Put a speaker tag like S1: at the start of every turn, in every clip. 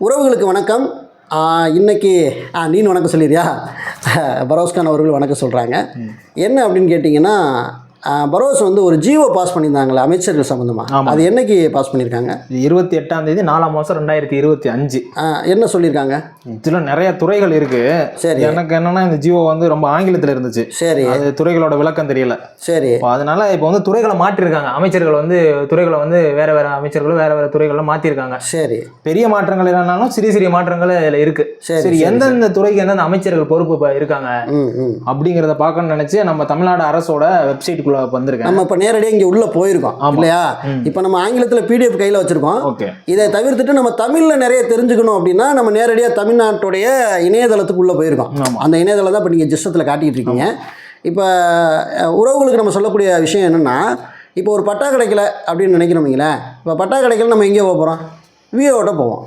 S1: உறவுகளுக்கு வணக்கம். ஆ, இன்னைக்கு ஆ நீனு வணக்கம் சொல்லிடுறியா பரோஸ்கான் அவர்கள் வணக்கம் சொல்கிறாங்க என்ன அப்படின்னு கேட்டிங்கன்னா பரோஸ் வந்து ஒரு ஜியோ பாஸ் பண்ணியிருந்தாங்களே அமைச்சர்கள் சம்மந்தமாக. அது என்னைக்கு பாஸ் பண்ணியிருக்காங்க?
S2: இருபத்தி எட்டாம் தேதி நாலாம் மாதம் ரெண்டாயிரத்தி இருபத்தி அஞ்சு.
S1: என்ன சொல்லியிருக்காங்க?
S2: இதில் நிறைய துறைகள் இருக்கு.
S1: சரி.
S2: எனக்கு என்னன்னா இந்த ஜியோ வந்து ரொம்ப ஆங்கிலத்தில் இருந்துச்சு.
S1: சரி.
S2: அது துறைகளோட விளக்கம் தெரியல.
S1: சரி.
S2: இப்போ அதனால இப்போ வந்து துறைகளை மாற்றிருக்காங்க. அமைச்சர்கள் வந்து துறைகளை வந்து வேற வேற அமைச்சர்களும் வேற வேற துறைகளை மாற்றிருக்காங்க.
S1: சரி.
S2: பெரிய மாற்றங்கள் இல்லைனாலும் சிறிய சிறிய மாற்றங்கள் இதில் இருக்கு.
S1: சரி,
S2: எந்தெந்த துறைக்கு எந்தெந்த அமைச்சர்கள் பொறுப்பு இருக்காங்க? அப்படிங்கிறத பார்க்கணும்னு நினைச்சு நம்ம தமிழ்நாடு அரசோட வெப்சைட்டுக்குள்ள வந்திருக்கேன்.
S1: நம்ம இப்போ நேரடியாக இங்கே உள்ளே போயிருக்கோம். இல்லையா. இப்போ நம்ம ஆங்கிலத்தில் பிடிஎஃப் கையில் வச்சுருக்கோம்.
S2: ஓகே.
S1: இதை தவிர்த்துட்டு நம்ம தமிழில் நிறைய தெரிஞ்சுக்கணும் அப்படின்னா நம்ம நேரடியாக தமிழ்நாட்டுடைய இணையதளத்துக்கு உள்ளே போயிருக்கோம். அந்த இணையதளம் தான் இப்போ நீங்கள் ஜிஸ்டத்தில் காட்டிக்கிட்டு இருக்கீங்க. இப்போ உறவுகளுக்கு நம்ம சொல்லக்கூடிய விஷயம் என்னென்னா இப்போ ஒரு பட்டா கிடைக்கல அப்படின்னு நினைக்கிறோம் வைங்களேன். இப்போ பட்டா கிடைக்கல நம்ம எங்கே போக போகிறோம் விஓட்ட போவோம்.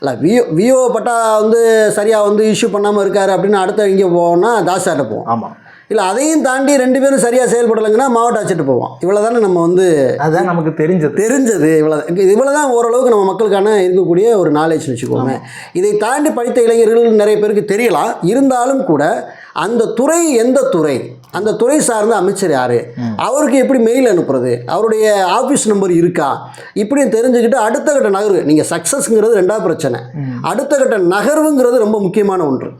S1: இல்லை விஓ விஓ பட்டா வந்து சரியாக வந்து இஷ்யூ பண்ணாமல் இருக்காரு அப்படின்னு அடுத்த எங்கே போவோம்னா தாசாட்ட போவோம்.
S2: ஆமா.
S1: இல்லை அதையும் தாண்டி ரெண்டு பேரும் சரியாக செயல்படலைங்கன்னா மாவட்ட ஆட்சிட்டு போவோம். இவ்வளோ தானே நம்ம வந்து
S2: அதுதான் நமக்கு தெரிஞ்சது.
S1: தெரிஞ்சது. இவ்வளோ இவ்வளோ தான் ஓரளவுக்கு நம்ம மக்களுக்கான இருக்கக்கூடிய ஒரு நாலேஜ் வச்சுக்கோங்க இதை தாண்டி படித்த இளைஞர்கள் நிறைய பேருக்கு தெரியலாம். இருந்தாலும் கூட அந்த துறை எந்த துறை? அந்த துறை சார்ந்த அமைச்சர் யார்? அவருக்கு எப்படி மெயில் அனுப்புறது? அவருடைய ஆஃபீஸ் நம்பர் இருக்கா? இப்படியும் தெரிஞ்சுக்கிட்டு அடுத்த கட்ட நகர்வு. நீங்கள் சக்ஸஸ்ங்கிறது ரெண்டாவது பிரச்சனை. அடுத்த கட்ட நகர்வுங்கிறது ரொம்ப முக்கியமான ஒன்று.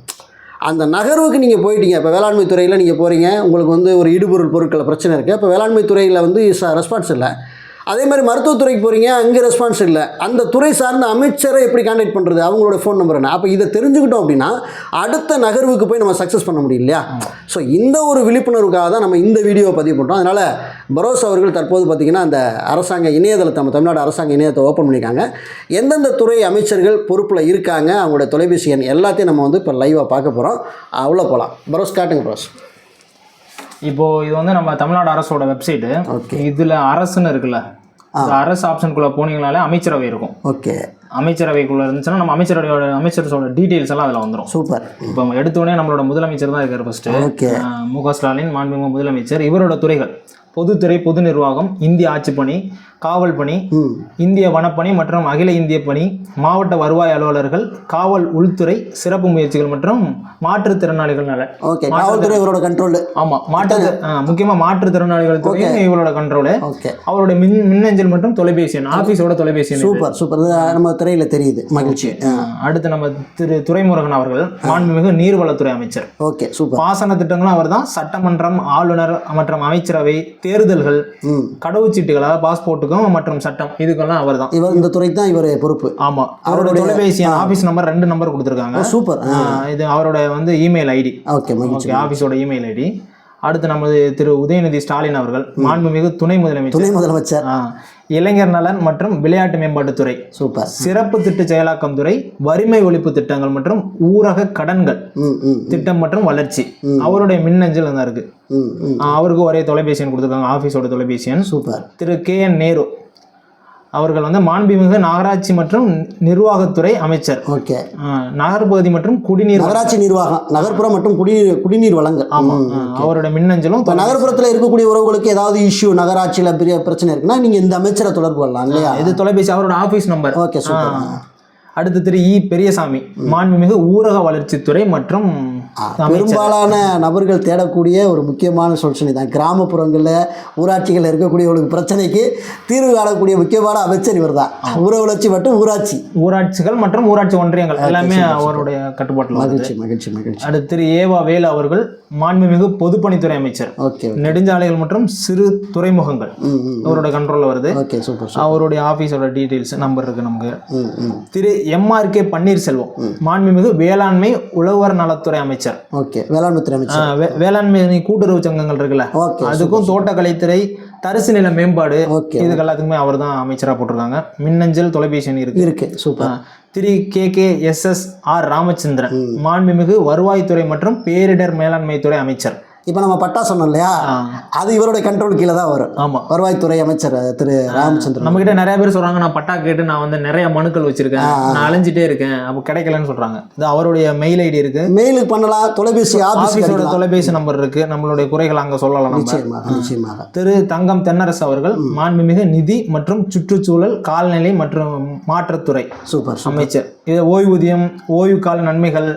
S1: அந்த நகர்வுக்கு நீங்கள் போயிட்டீங்க. இப்போ வேளாண்மை துறையில் நீங்கள் போகிறீங்க உங்களுக்கு வந்து ஒரு இடுபொருள் பொருட்களை பிரச்சனை இருக்குது இப்போ வேளாண்மை துறையில் வந்து ரெஸ்பான்ஸ் இல்லை. அதே மாதிரி மருத்துவத்துறைக்கு போகிறீங்க அங்கே ரெஸ்பான்ஸ் இல்லை. அந்த துறை சார்ந்த அமைச்சரை எப்படி கான்டாக்ட் பண்ணுறது அவங்களோட ஃபோன் நம்பர் என்ன? அப்போ இதை தெரிஞ்சுக்கிட்டோம் அப்படின்னா அடுத்த நகர்வுக்கு போய் நம்ம சக்ஸஸ் பண்ண முடியும் இல்லையா? ஸோ இந்த ஒரு விழிப்புணர்வுக்காக தான் நம்ம இந்த வீடியோவை பதிவு பண்ணுறோம் அதனால் பரோஸ் அவர்கள் தற்போது பார்த்திங்கன்னா அந்த அரசாங்க இணையதளத்தை நம்ம தமிழ்நாடு அரசாங்க இணையத்தை ஓப்பன் பண்ணியிருக்காங்க. எந்தெந்த துறை அமைச்சர்கள் பொறுப்பில் இருக்காங்க அவங்களோட தொலைபேசி எண் எல்லாத்தையும் நம்ம வந்து இப்போ லைவாக பார்க்க போகிறோம் உள்ளே போகலாம் பரோஸ் காட்டுங்க பரோஸ்.
S2: இப்போ இது வந்து நம்ம தமிழ்நாடு அரசோட வெப்சைட்டு இதுல அரசுன்னு இருக்குல்ல. அரசு ஆப்ஷனுக்குள்ள போனீங்கனாலே அமைச்சரவை இருக்கும்.
S1: ஓகே
S2: அமைச்சரவைக்குள்ள இருந்துச்சுன்னா நம்ம அமைச்சரவையோட அமைச்சரோட டீடைல்ஸ் எல்லாம் அதில் வந்துடும்
S1: சூப்பர்
S2: இப்போ எடுத்த உடனே நம்மளோட முதலமைச்சர் தான் இருக்கார் ஃபர்ஸ்ட்
S1: ஓகே
S2: மு க ஸ்டாலின் மாண்புமிகு முதலமைச்சர். இவரோட துறைகள். பொதுத்துறை பொது நிர்வாகம் இந்திய ஆட்சிப்பணி காவல் பணி இந்திய வனப்பணி மற்றும் அகில இந்திய பணி மாவட்ட வருவாய் அலுவலர்கள் காவல் உள்துறை சிறப்பு முயற்சிகள் மற்றும் மாற்றுத்திறனாளிகள் நல.
S1: ஓகே காவல்துறை இவரோட கண்ட்ரோலு
S2: ஆமா மாற்று ஆ, முக்கியமா மாற்றுத்திறனாளிகள் துறையும் இவரோட கண்ட்ரோலு
S1: ஓகே.
S2: அவருடைய மின் மின்னஞ்சல் மற்றும் தொலைபேசி எண் ஆஃபீஸோட தொலைபேசி எண்.
S1: Super super. நம்ம திரையில் தெரியுது. மகிழ்ச்சி.
S2: அடுத்து நம்ம திரு துரைமுருகன் அவர்கள் மாண்புமிகு நீர்வளத்துறை அமைச்சர்.
S1: Okay super.
S2: பாசன திட்டங்களும் அவர்தான். சட்டமன்றம் ஆளுநர் மற்றும் அமைச்சரவை தேர்தல்கள் கடவுச்சீட்டுகள் அதாவது பாஸ்போர்ட்டுக்கும் மற்றும் சட்டம் இதுக்கெல்லாம் அவர்தான்.
S1: இவர் இந்த துறைக்கு தான் இவர் பொறுப்பு.
S2: ஆமா. அவரோட தொலைபேசி ஆபீஸ் நம்பர் ரெண்டு நம்பர் கொடுத்துருக்காங்க.
S1: சூப்பர்.
S2: இது அவரோட வந்து இமெயில் ஐடி
S1: ஓகே
S2: ஆபீஸோட இமெயில் ஐடி அடுத்து நமது திரு உதயநிதி ஸ்டாலின் அவர்கள் மாண்புமிகு துணை முதலமைச்சர்.
S1: துணை முதலமைச்சர்.
S2: இளைஞர் நலன் மற்றும் விளையாட்டு மேம்பாட்டுத்துறை
S1: சூப்பர்.
S2: சிறப்பு திட்ட செயலாக்கம் துறை வறுமை ஒழிப்பு திட்டங்கள் மற்றும் ஊரக கடன்கள் திட்டம் மற்றும் வளர்ச்சி. அவருடைய மின்னஞ்சல் தான் இருக்கு அவருக்கு ஒரே தொலைபேசி எண் கொடுத்துருக்காங்க ஆஃபீஸோட தொலைபேசி எண்.
S1: சூப்பர்.
S2: திரு கே என் நேரு அவர்கள் வந்து மாண்புமிகு நகராட்சி மற்றும் நிர்வாகத்துறை அமைச்சர்.
S1: ஓகே.
S2: நகர்பகுதி மற்றும் குடிநீர்
S1: நகராட்சி நிர்வாகம் நகர்ப்புற மற்றும் குடிநீர் குடிநீர் வழங்கல்
S2: ஆமா.
S1: ம்.
S2: ஆ, அவரோட மின்னஞ்சலும்
S1: இப்போ நகர்ப்புறத்தில் இருக்கக்கூடிய உறவுகளுக்கு ஏதாவது இஷ்யூ நகராட்சியில் பெரிய பிரச்சனை இருக்குன்னா நீங்கள் இந்த அமைச்சரை தொடர்பு கொள்ளலாம் இல்லையா?
S2: இது தொலைபேசி அவரோட ஆபீஸ் நம்பர்
S1: ஓகே
S2: அடுத்து திரு இ. பெரியசாமி மாண்புமிகு ஊரக வளர்ச்சித்துறை மற்றும்
S1: பெரும்பாலான நபர்கள் தேடக்கூடிய ஒரு முக்கியமான சொல்யூஷன் தான் கிராமப்புறங்களில் ஊராட்சிகளில் இருக்கக்கூடியவங்களுக்கு பிரச்சனைக்கு தீர்வு காணக்கூடிய முக்கியமான அமைச்சர் இவர் தான் ஊர வளர்ச்சி மற்றும் ஊராட்சி.
S2: ஊராட்சிகள் மற்றும் ஊராட்சி ஒன்றியங்கள் எல்லாமே அவருடைய கட்டுப்பாட்டில்
S1: மகிழ்ச்சி மகிழ்ச்சி மகிழ்ச்சி.
S2: அடுத்து திரு. ஏவா வேலு அவர்கள் மாண்புமிகு பொதுப்பணித்துறை அமைச்சர்.
S1: ஓகே
S2: நெடுஞ்சாலைகள் மற்றும் சிறு துறைமுகங்கள்.
S1: ம் ம்
S2: அவரோட கண்ட்ரோலில் வருது.
S1: ஓகே சூப்பர்
S2: அவருடைய ஆஃபீஸோட டீட்டெயில்ஸ் நம்பர் இருக்கு நமக்கு. திரு. எம்ஆர்கே பன்னீர்செல்வம் மாண்புமிகு வேளாண்மை உழவர் நலத்துறை அமைச்சர்.
S1: ஓகே வேளாண்மைத்துறை அமைச்சர்.
S2: வேளாண்மை கூட்டுறவு சங்கங்கள் இருக்குல்ல? அதுக்கும் தோட்டக்கலைத்துறை தரிசு நில மேம்பாடு இதுக்கு எல்லாத்துக்குமே அவர் தான் அமைச்சராக போட்டிருக்காங்க. மின்னஞ்சல் தொலைபேசி இருக்கு.
S1: இருக்கு சூப்பர்.
S2: திரு K K S S R Ramachandran மாண்புமிகு வருவாய்த்துறை மற்றும் பேரிடர் மேலாண்மை துறை அமைச்சர்.
S1: இப்போ நம்ம பட்டா சொன்னோம் இல்லையா? அது இவருடைய கண்ட்ரோல் கீழே தான் வரும்.
S2: ஆமா.
S1: வருவாய்த்துறை அமைச்சர் திரு ராமச்சந்திரன்.
S2: நம்ம கிட்ட நிறைய பேர் சொல்றாங்க நான் பட்டா கேட்டு நான் வந்து நிறைய மனுக்கள் வச்சிருக்கேன். நான் அலைஞ்சிட்டே இருக்கேன். அப்போ கிடைக்கலன்னு சொல்றாங்க. இது அவருடைய மெயில் ஐடி இருக்கு.
S1: மெயிலுக்கு பண்ணலாம் தொலைபேசி ஆஃபீஸ்
S2: ஆபீஸோட தொலைபேசி நம்பர் இருக்கு. நம்மளுடைய குறைகள் அங்க சொல்லலாம்
S1: நிச்சயமாக நிச்சயமாக.
S2: திரு தங்கம் தென்னரசு அவர்கள் மாண்புமிகு நிதி மற்றும் சுற்றுச்சூழல் கால்நிலை மற்றும் மாற்றத்துறை
S1: சூப்பர்.
S2: அமைச்சர். இது ஓய்வூதியம் ஓய்வு கால நன்மைகள்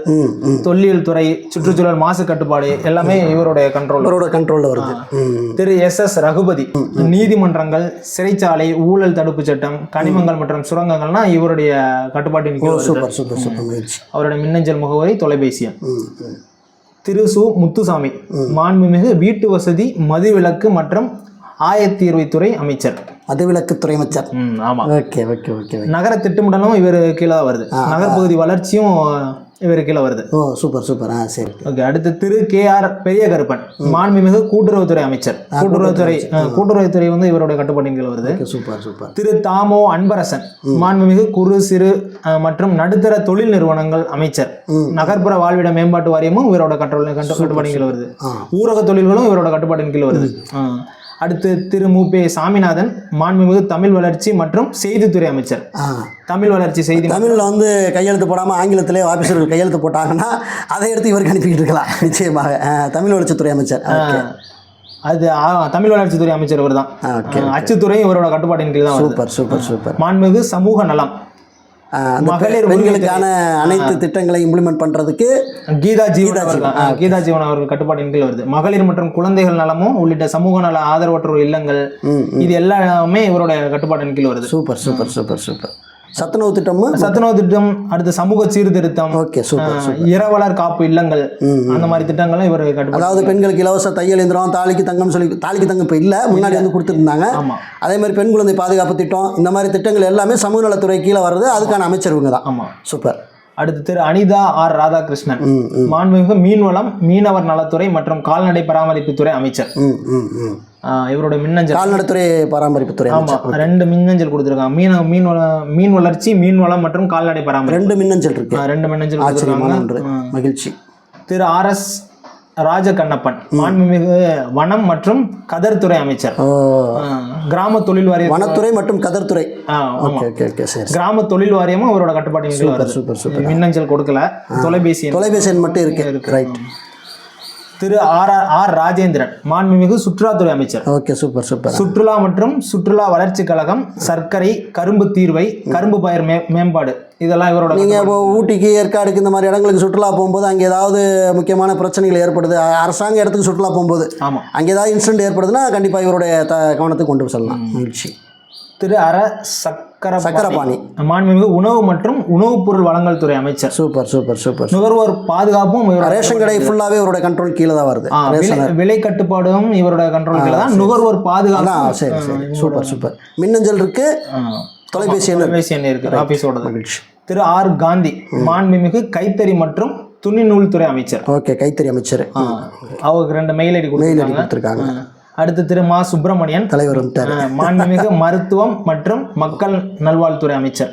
S2: தொல்லியல் துறை சுற்றுச்சூழல் மாசு கட்டுப்பாடு எல்லாமே இவருடைய கண்ட்ரோல்
S1: அவரோட கண்ட்ரோலில் வருது.
S2: திரு எஸ் எஸ் ரகுபதி நீதிமன்றங்கள் சிறைச்சாலை ஊழல் தடுப்பு சட்டம் கனிமங்கள் மற்றும் சுரங்கங்கள்னா இவருடைய கட்டுப்பாட்டின்.
S1: சூப்பர் சூப்பர்
S2: அவருடைய மின்னஞ்சல் முகவரி தொலைபேசி திரு சு முத்துசாமி மாண்புமிகு வீட்டு வசதி மதுவிலக்கு மற்றும் ஆயத்தீர்வைத்துறை அமைச்சர்.
S1: மதுவிலக்குத்துறை அமைச்சர்.
S2: ம் ஆமா.
S1: ஓகே ஓகே ஓகே
S2: நகர திட்டமிடலும் இவர் கீழே வருது. நகர்பகுதி வளர்ச்சியும் இவர் கீழே வருது.
S1: ஓ சூப்பர் சூப்பர். ஆ சரி.
S2: ஓகே அடுத்து திரு கே ஆர் பெரிய கருப்பன் மாண்புமிகு கூட்டுறவுத்துறை அமைச்சர். கூட்டுறவுத்துறை கூட்டுறவுத்துறை வந்து இவருடைய கட்டுப்பாட்டின் கீழ் வருது.
S1: Super super.
S2: திரு தாமோ அன்பரசன் மாண்புமிகு குறு சிறு மற்றும் நடுத்தர தொழில் நிறுவனங்கள் அமைச்சர். நகர்ப்புற வாழ்விட மேம்பாட்டு வாரியமும் இவரோட கட்டுப்பாடு கட்டு- கட்டுப்பாட்டின் கீழ் வருது. ஊரக தொழில்களும் இவரோட கட்டுப்பாட்டின் கீழ் வருது. அடுத்து திரு மு பே சாமிநாதன் மாண்புமிகு தமிழ் வளர்ச்சி மற்றும் செய்தித்துறை அமைச்சர். தமிழ் வளர்ச்சி செய்தி
S1: தமிழில் வந்து கையெழுத்து போடாமல் ஆங்கிலத்திலே ஆஃபீஸர்கள் கையெழுத்து போட்டாங்கன்னா அதை எடுத்து இவருக்கு அனுப்பிக்கிட்டு இருக்கலாம். நிச்சயமாக. தமிழ் வளர்ச்சித்துறை அமைச்சர்.
S2: அது தமிழ் வளர்ச்சித்துறை அமைச்சர் இவர் தான் அச்சுத்துறை இவரோட கட்டுப்பாட்டின் கீழ் தான்
S1: சூப்பர் சூப்பர் சூப்பர்.
S2: மாண்புமிகு சமூக நலம்.
S1: அந்த
S2: மகளிர்
S1: பெண்களுக்கான அனைத்து திட்டங்களை இம்ப்ளிமெண்ட் பண்ணுறதுக்கு
S2: கீதா ஜீவன் கீதா ஜீவன். அவர்கள் கட்டுப்பாட்டின் கீழ் வருது. மகளிர் மற்றும் குழந்தைகள் நலமும் உள்ளிட்ட சமூக நல ஆதரவற்றோர் இல்லங்கள் இது எல்லாமே இவருடைய கட்டுப்பாட்டின் கீழ் வருது.
S1: Super super super super. சத்துணவு திட்டமும்
S2: சத்துணவு திட்டம் அடுத்து சமூக சீர்திருத்தம்
S1: ஓகே சூப்பர்
S2: இரவலர் காப்பு இல்லங்கள் அந்த மாதிரி திட்டங்களும் இவர்
S1: அதாவது பெண்களுக்கு இலவச தையல் எந்திரம் தாலிக்கு தங்கம் சொல்லி தாலிக்கு தங்கம் இப்போ இல்லை முன்னாடி வந்து கொடுத்துருந்தாங்க. அதே மாதிரி பெண் குழந்தை பாதுகாப்பு திட்டம் இந்த மாதிரி திட்டங்கள் எல்லாமே சமூக நலத்துறை கீழே வர்றது அதுக்கான அமைச்சர் இவங்க தான்.
S2: ஆமா.
S1: சூப்பர்.
S2: அடுத்து திரு அனிதா ஆர் ராதாகிருஷ்ணன் மாண்புமிகு மீன்வளம் மீனவர் நலத்துறை மற்றும் கால்நடை பராமரிப்புத்துறை அமைச்சர். இவருடைய மின்னஞ்சல்.
S1: கால்நடைத்துறை பராமரிப்புத்துறை
S2: ஆமா
S1: அமைச்சர்.
S2: ரெண்டு மின்னஞ்சல் கொடுத்துருக்காங்க. மீன மீன் வள மீன் வளர்ச்சி மீன் வளம் மற்றும் கால்நடை பராமரிப்பு.
S1: ரெண்டு மின்னஞ்சல் இருக்கு.
S2: ரெண்டு மின்னஞ்சல் கொடுத்துருக்காங்க.
S1: மகிழ்ச்சி.
S2: திரு ஆர் எஸ் ராஜகண்ணப்பன் மாண்புமிகு வனம் மற்றும் கதர்துறை அமைச்சர். கிராம தொழில் வாரிய
S1: வனத்துறை மற்றும் கதர்துறை.
S2: கிராம தொழில் வாரியமும் அவரோட
S1: சூப்பர்
S2: மின்னஞ்சல் கொடுக்கல. தொலைபேசி.
S1: தொலைபேசி மட்டும் இருக்கு. ரைட்
S2: திரு ஆர் ஆர் ஆர் ராஜேந்திரன் மாண்புமிகு சுற்றுலாத்துறை அமைச்சர்.
S1: Okay super super.
S2: சுற்றுலா மற்றும் சுற்றுலா வளர்ச்சி கழகம் சர்க்கரை கரும்பு தீர்வை கரும்பு பயிர் மே மேம்பாடு இதெல்லாம் இவரோட
S1: நீங்கள் இப்போ ஊட்டிக்கு ஏற்காடுக்கு இந்த மாதிரி இடங்களுக்கு சுற்றுலா போகும்போது அங்கே ஏதாவது முக்கியமான பிரச்சனைகள் ஏற்படுது? அரசாங்க இடத்துக்கு சுற்றுலா போகும்போது
S2: ஆமா.
S1: அங்கே ஏதாவது இன்சிடென்ட் ஏற்படுதுன்னா கண்டிப்பாக இவருடைய த கவனத்துக்கு கொண்டு செல்லலாம். மகிழ்ச்சி.
S2: திரு அர சக்கர
S1: சக்கரபாணி.
S2: மாண்புமிகு உணவு மற்றும் உணவுப் பொருள் வழங்கல் துறை அமைச்சர்.
S1: Super super super.
S2: நுகர்வோர் பாதுகாப்பும்
S1: ரேஷன் கடை ஃபுல்லாகவே இவருடைய கண்ட்ரோல் கீழே தான் வருது.
S2: விலை- கட்டுப்பாடும் இவரோட கண்ட்ரோல் தான். நுகர்வோர் பாதுகாப்பு.
S1: சரி சரி. Super super. மின்னஞ்சல் இருக்கு. தொலைபேசி எண்
S2: தொலைபேசி எண் இருக்கு. ஆபீஸோட
S1: மகிழ்ச்சி.
S2: திரு ஆர் காந்தி மாண்புமிகு கைத்தறி மற்றும் துணிநூல் துறை அமைச்சர்.
S1: ஓகே கைத்தறி அமைச்சர்.
S2: அவருக்கு ரெண்டு மெயில் ஐடி
S1: மெயில் ஐடி
S2: கொடுத்துருக்காங்க. அடுத்து திரு மா சுப்பிரமணியன்.
S1: தலைவர்
S2: மாண்புமிகு மருத்துவம் மற்றும் மக்கள் நல்வாழ்வுத்துறை அமைச்சர்.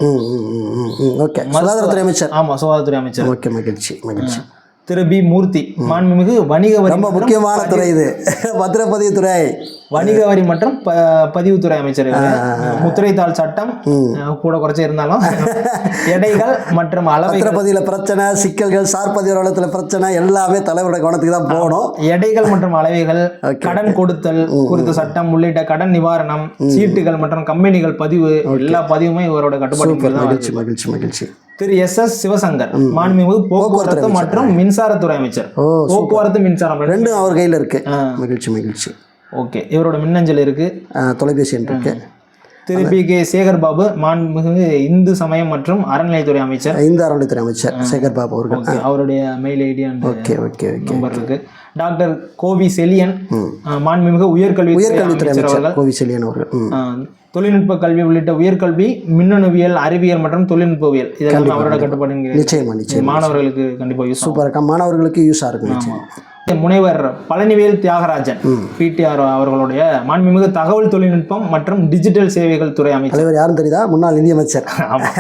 S1: ஓகே. சுகாதாரத்துறை அமைச்சர்.
S2: ஆமா சுகாதாரத்துறை அமைச்சர்.
S1: ஓகே மகிழ்ச்சி மகிழ்ச்சி.
S2: திரு பி மூர்த்தி மாண்புமிகு வணிக
S1: ரொம்ப முக்கியமான துறை இது. பத்திரப்பதிவுத்துறை
S2: வணிக வரி மற்றும் பதிவுத்துறை அமைச்சர். முத்திரைத்தாள் சட்டம் கூட குறைச்சி இருந்தாலும். எடைகள் மற்றும் அளவை
S1: பத்திரப்பதிவில் பிரச்சனை சிக்கல்கள் சார் பதிவு அலுவலகத்தில் பிரச்சனை எல்லாமே தலைவரோட கவனத்துக்கு தான் போகணும்.
S2: எடைகள் மற்றும் அளவைகள் கடன் கொடுத்தல் குறித்த சட்டம் உள்ளிட்ட கடன் நிவாரணம் சீட்டுகள் மற்றும் கம்பெனிகள் பதிவு எல்லா பதிவுமே இவரோட கட்டுப்பாடு
S1: மகிழ்ச்சி மகிழ்ச்சி மகிழ்ச்சி.
S2: திரு எஸ் எஸ் சிவசங்கர் மாண்புமிகு போக்குவரத்து மற்றும் மின்சாரத்துறை அமைச்சர். போக்குவரத்து மின்சாரம்.
S1: ரெண்டும் அவர் கையில் இருக்கு. மகிழ்ச்சி மகிழ்ச்சி.
S2: ஓகே. இவரோட மின்னஞ்சல் இருக்கு.
S1: ஆ, தொலைபேசி எண் இருக்கு.
S2: திரு பி கே சேகர் பாபு மாண்புமிகு இந்து சமயம் மற்றும் அறநிலையத்துறை அமைச்சர்.
S1: ஐந்து அறநிலைத்துறை அமைச்சர் சேகர் பாபு அவர்கள்.
S2: அவருடைய mail ID
S1: okay okay okay
S2: number இருக்கு. டாக்டர் கோவி செலியன் மாண்புமிகு உயர்கல்வி
S1: உயர்கல்வித்துறை
S2: அமைச்சர்
S1: கோவி செல்லியன் அவர்கள்.
S2: தொழில்நுட்ப கல்வி உள்ளிட்ட உயர்கல்வி மின்னணுவியல் அறிவியல் மற்றும் தொழில்நுட்பவியல். இதெல்லாம் அவரோட கட்டுப்பாடுங்க
S1: நிச்சயமா நிச்சயம்
S2: மாணவர்களுக்கு கண்டிப்பா யூஸ்
S1: சூப்பர் மாணவர்களுக்கு யூஸாக இருக்கும்
S2: முனைவர் பழனிவேல் தியாகராஜன் பிடிஆர் அவர்களுடைய மாண்புமிகு தகவல் தொழில்நுட்பம் மற்றும் டிஜிட்டல் சேவைகள் துறை அமைச்சர்.
S1: தலைவர் யாரும் தெரியுதா? முன்னாள் நிதியமைச்சர்
S2: ஆமா.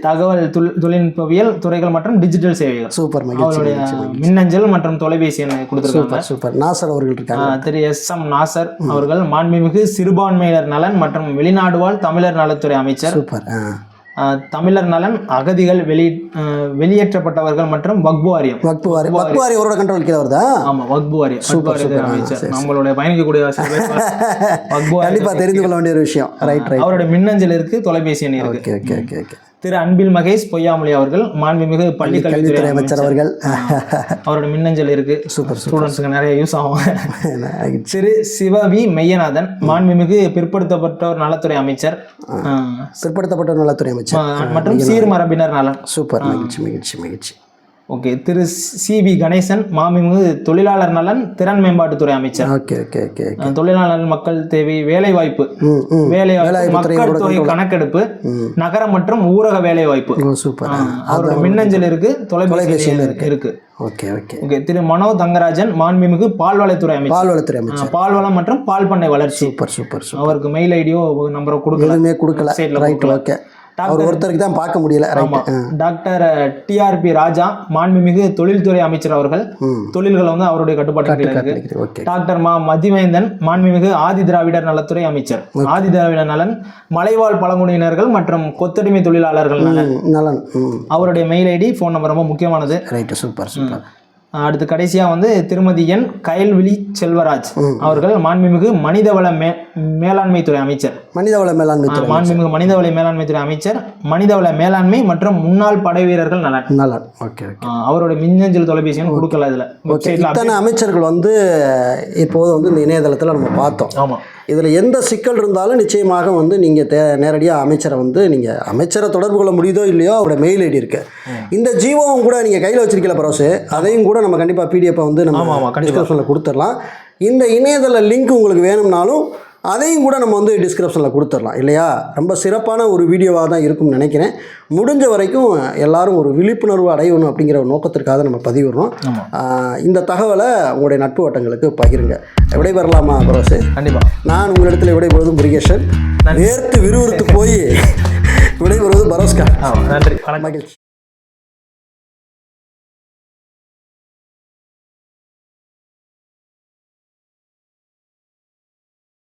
S2: தகவல் தொழில்- தொழில்நுட்பவியல் துறைகள் மற்றும் டிஜிட்டல் சேவைகள்.
S1: சூப்பர்
S2: அவருடைய மின்னஞ்சல் மற்றும் தொலைபேசி எண்ணை கொடுத்துருக்காங்க.
S1: சூப்பர் நாசர் அவர்கள் இருக்காங்க.
S2: திரு எஸ். எம். நாசர் அவர்கள் மாண்புமிகு சிறுபான்மையினர் நலன் மற்றும் வெளிநாடு வாழ் தமிழர் நலத்துறை அமைச்சர்.
S1: சூப்பர்
S2: தமிழர் நலன் அகதிகள் வெளி வெளியேற்றப்பட்டவர்கள் மற்றும் வக்பு வாரியம்
S1: வக்பு வாரி வக்பு வாரி அவரோட கண்ட்ரோல் கீழே வருதா?
S2: ஆமா வக்பு வாரியம் அமைச்சர். நம்மளுடைய பயணிக்கக்கூடிய வாரியம்
S1: கண்டிப்பாக தெரிந்து கொள்ள வேண்டிய ஒரு விஷயம். ரைட் ரைட்
S2: அவருடைய மின்னஞ்சல் இருக்கு தொலைபேசி எண் இருக்கு.
S1: ஓகே ஓகே ஓகே
S2: திரு அன்பில் மகேஷ் பொய்யாமொழி அவர்கள் மாண்புமிகு பள்ளி
S1: கல்வித்துறை அமைச்சர். அவர்கள்.
S2: அவரோட மின்னஞ்சல் இருக்கு.
S1: சூப்பர்
S2: ஸ்டூடெண்ட்ஸுக்கு நிறைய யூஸ் ஆகும். திரு சிவவி மெய்யநாதன் மாண்புமிகு பிற்படுத்தப்பட்டோர் நலத்துறை அமைச்சர். ஆ,
S1: பிற்படுத்தப்பட்ட நலத்துறை அமைச்சர்.
S2: மற்றும் சீர்மரபினர் நலன்.
S1: சூப்பர். மகிழ்ச்சி மகிழ்ச்சி மகிழ்ச்சி.
S2: ஓகே திரு சி வி கணேசன் மாண்புமிகு தொழிலாளர் நலன் திறன் மேம்பாட்டுத்துறை அமைச்சர்.
S1: ஓகே ஓகே ஓகே
S2: தொழிலாளர் மக்கள் தேவை வேலை வாய்ப்பு வேலை மக்கள் தொகை கணக்கெடுப்பு நகர மற்றும் ஊரக வேலை வாய்ப்பு
S1: சூப்பர்.
S2: அவரோட மின்னஞ்சல் இருக்கு தொலைபேசி இருக்கு. இருக்கு.
S1: Okay okay.
S2: ஓகே திரு மனோ தங்கராஜன் மாண்புமிகு பால்வளத்துறை அமைச்சர்.
S1: பால்வளத்துறை அமைச்சர்.
S2: பால்வளம் மற்றும் பால் பண்ணை வளர்ச்சி.
S1: சூப்பர் சூப்பர்
S2: அவருக்கு மெயில் ஐடியோ நம்பரோ கொடுக்கல.
S1: எதுவுமே கொடுக்கல. ரைட் ஓகே அவர் ஒருத்தருக்கு தான் பார்க்க முடியல ரைட்
S2: டாக்டர் டிஆர்பி ராஜா மாண்புமிகு தொழில்துறை அமைச்சர் அவர்கள். தொழில்கள் வந்து அவருடைய இருக்கு
S1: ஓகே.
S2: டாக்டர் மா மதிவேந்தன் மாண்புமிகு ஆதி திராவிடர் நலத்துறை அமைச்சர். ஆதி திராவிடர் நலன் மலைவாழ் பழங்குடியினர்கள் மற்றும் கொத்தடிமை தொழிலாளர்கள் நலன். அவருடைய மெயில் ஐடி ஃபோன் நம்பர் ரொம்ப முக்கியமானது.
S1: ரைட்டு சூப்பர் சூப்பர்
S2: அடுத்து கடைசியா வந்து திருமதி என் கயல்விழி செல்வராஜ் அவர்கள் மாண்புமிகு மனிதவள மே மேலாண்மை துறை அமைச்சர்.
S1: மனிதவள மேலாண்மை
S2: மாண்புமிகு மனிதவள மேலாண்மை துறை அமைச்சர் மனிதவள மேலாண்மை மற்றும் முன்னாள் படை வீரர்கள் நலன்.
S1: நலன். ஓகே
S2: அவரோட மின்னஞ்சல் தொலைபேசி எண் கொடுக்கல இதுல
S1: இத்தனை அமைச்சர்கள் வந்து இப்போது வந்து இந்த இணையதளத்தில் நம்ம பார்த்தோம்.
S2: ஆமா.
S1: இதில் எந்த சிக்கல் இருந்தாலும் நிச்சயமாக வந்து நீங்கள் தே நேரடியாக அமைச்சரை வந்து நீங்கள் அமைச்சரை தொடர்பு கொள்ள முடியுதோ இல்லையோ அவரோட மெயில் ஐடி இருக்கு. இந்த ஜீவோவும் கூட நீங்கள் கையில் வச்சிருக்கல பரோசு அதையும் கூட நம்ம கண்டிப்பாக பிடிஎஃப்பை வந்து நம்ம
S2: கண்டிப்பா.
S1: டிஸ்கிரிப்ஷனில் கொடுத்துடலாம். இந்த இணையதள லிங்க் உங்களுக்கு வேணும்னாலும் அதையும் கூட நம்ம வந்து டிஸ்கிரிப்ஷனில் கொடுத்துடலாம் இல்லையா? ரொம்ப சிறப்பான ஒரு வீடியோவாக தான் இருக்கும்னு நினைக்கிறேன். முடிஞ்ச வரைக்கும் எல்லாரும் ஒரு விழிப்புணர்வு அடையணும் அப்படிங்கிற ஒரு நோக்கத்திற்காக நம்ம பதிவிடுறோம். இந்த தகவலை உங்களுடைய நட்பு வட்டங்களுக்கு பகிருங்க. விடைபெறலாமா பரோசு
S2: கண்டிப்பா.
S1: நான் உங்களிடத்தில் விடைபெறுவதும் முருகேசன். வேர்த்து விறுவிறுத்து போய் விடைபெறுவது பரோஸ்கா
S2: நன்றி.
S1: மகிழ்ச்சி.